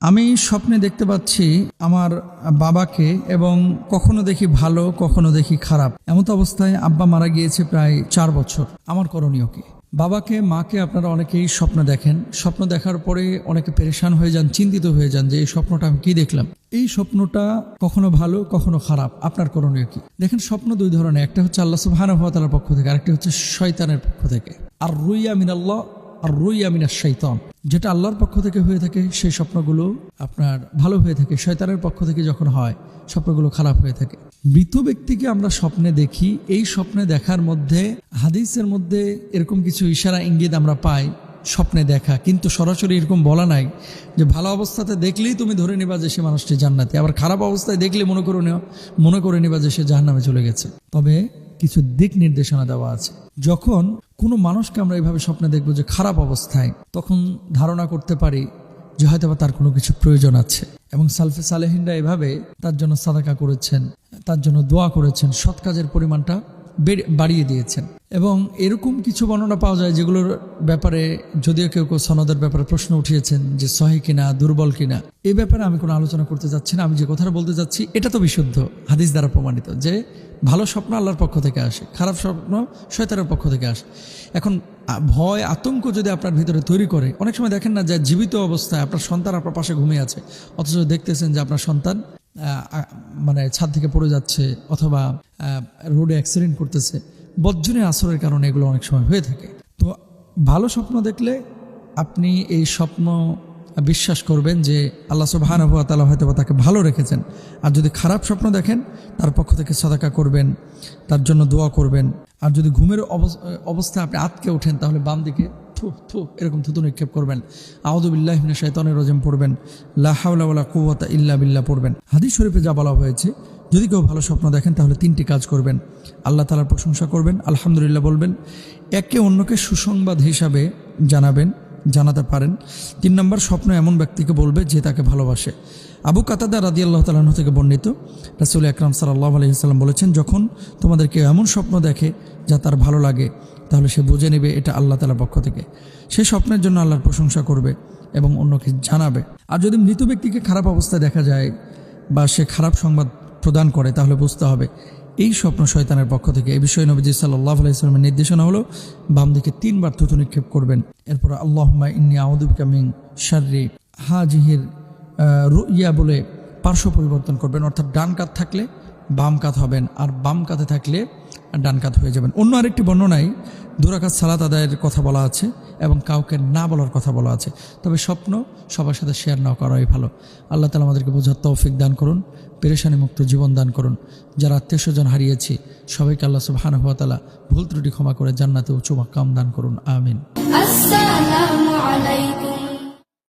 আমি স্বপ্নে দেখতে পাচ্ছি আমার বাবাকে এবং কখনো দেখি ভালো, কখনো দেখি খারাপ। এমত অবস্থায় আব্বা মারা গিয়েছে প্রায় চার বছর। আমার করণীয় কি? বাবাকে, মাকে আপনারা অনেকেই স্বপ্ন দেখেন। স্বপ্ন দেখার পরে অনেকে পেরেশান হয়ে যান, চিন্তিত হয়ে যান যে এই স্বপ্নটা আমি কি দেখলাম? এই স্বপ্নটা কখনো ভালো, কখনো খারাপ, আপনার করণীয় কি? দেখেন, স্বপ্ন দুই ধরনের। একটা হচ্ছে আল্লাহ সুবাহানুভাতালার পক্ষ থেকে, আরেকটা হচ্ছে শয়তানের পক্ষ থেকে। আর রুইয়া মিনাল্লাহ আর রুই মিনার শৈতন যেটা আল্লাহর পক্ষ থেকে হয়ে থাকে, সেই স্বপ্নগুলো আপনার ভালো হয়ে থাকে। শয়তানের পক্ষ থেকে যখন হয়, স্বপ্নগুলো খারাপ হয়ে থাকে। মৃত ব্যক্তিকে আমরা স্বপ্নে দেখি, এই স্বপ্নে দেখার মধ্যে, হাদিসের মধ্যে এরকম কিছু ইশারা, ইঙ্গিত আমরা পাই, স্বপ্নে দেখা। কিন্তু সরাসরি এরকম বলা নাই যে ভালো অবস্থাতে দেখলেই তুমি ধরে নিবা যে সে মানুষটি জান্নাতে। আবার খারাপ অবস্থায় দেখলে মনে করে নেওয়া মনে করে নিবা যে সে জাহান্নামে চলে গেছে। তবে কিছু দিক নির্দেশনা দেওয়া আছে। যখন কোনো মানুষকে আমরা এভাবে স্বপ্নে দেখব যে খারাপ অবস্থায়, তখন ধারণা করতে পারি যে হয়তো তার কোনো কিছু প্রয়োজন আছে। এবং সালফে সালেহিনরা এভাবে তার জন্য সাদাকা করেছেন, তার জন্য দোয়া করেছেন, সৎ কাজের পরিমাণটা বাড়িয়ে দিয়েছেন। এবং এরকম কিছু বর্ণনা পাওয়া যায় যেগুলোর ব্যাপারে যদিও কেউ কেউ সনদের ব্যাপারে প্রশ্ন উঠিয়েছেন যে সহি কিনা, দুর্বল কিনা, এ ব্যাপারে আমি কোনো আলোচনা করতে যাচ্ছি না। আমি যে কথাটা বলতে যাচ্ছি, এটা তো বিশুদ্ধ হাদিস দ্বারা প্রমাণিত যে ভালো স্বপ্ন আল্লাহর পক্ষ থেকে আসে, খারাপ স্বপ্ন শয়তানের পক্ষ থেকে আসে। এখন ভয়, আতঙ্ক যদি আপনার ভিতরে তৈরি করে, অনেক সময় দেখেন না যে জীবিত অবস্থায় আপনার সন্তান আপনার পাশে ঘুমিয়ে আছে, অথচ দেখতেছেন যে আপনার সন্তান মানে ছাদ থেকে পড়ে যাচ্ছে অথবা রোডে অ্যাক্সিডেন্ট করতেছে। বজ্জনের আসরের কারণে এগুলো অনেক সময় হয়ে থাকে। তো ভালো স্বপ্ন দেখলে আপনি এই স্বপ্ন বিশ্বাস করবেন যে আল্লাহ সুবাহান তালা হয়তো তাকে ভালো রেখেছেন। আর যদি খারাপ স্বপ্ন দেখেন, তার পক্ষ থেকে সাদাকা করবেন, তার জন্য দোয়া করবেন। আর যদি ঘুমের অবস- অবস্থায় আপনি আতকে ওঠেন, তাহলে বাম দিকে থু থু, এরকম থুতু নিক্ষেপ করবেন। আউদুবিল্লাহ শৈতনের রজম পড়বেন। লাহাউলা কুয়াতা ইল্লা বিল্লাহ পড়বেন। হাদিস শরীফে যা বলা হয়েছে, যদি কেউ ভালো স্বপ্ন দেখেন, তাহলে তিনটি কাজ করবেন। আল্লাহ তালার প্রশংসা করবেন, আলহামদুলিল্লাহ বলবেন। একে অন্যকে সুসংবাদ হিসাবে জানাবেন, জানাতে পারেন। তিন নম্বর, স্বপ্ন এমন ব্যক্তিকে বলবে যে তাকে ভালোবাসে। আবু কাতাদা রাদি আল্লাহ তালাহ থেকে বর্ণিত, রাসুল আকরাম সাল্লাহ আলহিহাল্লাম বলেছেন, যখন তোমাদেরকে এমন স্বপ্ন দেখে যা তার ভালো লাগে তাহলে সে বুঝে নেবে এটা আল্লাহ তালার পক্ষ থেকে। সে স্বপ্নের জন্য আল্লাহর প্রশংসা করবে এবং অন্যকে জানাবে। আর যদি মৃত ব্যক্তিকে খারাপ অবস্থায় দেখা যায় বা সে খারাপ সংবাদ প্রদান করে, তাহলে বুঝতে হবে এই স্বপ্ন শয়তানের পক্ষ থেকে। এ বিষয়ে নবীজি সাল্লাহ আলাইসলামের নির্দেশনা হলো, বাম দিকে তিনবার থুতু নিক্ষেপ করবেন। এরপর আল্লাহ ইন্নি আউদুবিকা মিং শার্রি হাজিহির ইয়া বলে পার্শ্ব পরিবর্তন করবেন। অর্থাৎ ডান কাত থাকলে বাম কাত হবেন, আর বাম কাতে থাকলে ডানকাত হয়ে যাবেন। অন্য আরেকটি বর্ণনায় দুরাকাত সালাত আদায়ের কথা বলা আছে এবং কাউকে না বলার কথা বলা আছে। তবে স্বপ্ন সবার সাথে শেয়ার না করাই ভালো। আল্লাহ তালা আমাদেরকে বোঝার তৌফিক দান করুন, পেরেশানি মুক্ত জীবন দান করুন। যারা আত্মীয় স্বজন হারিয়েছে, সবাইকে আল্লাহ সুবহান হওয়া তালা ভুল ত্রুটি ক্ষমা করে জান্নাতে উঁচু মাকাম দান করুন। আমিন। আসসালামু আলাইকুম।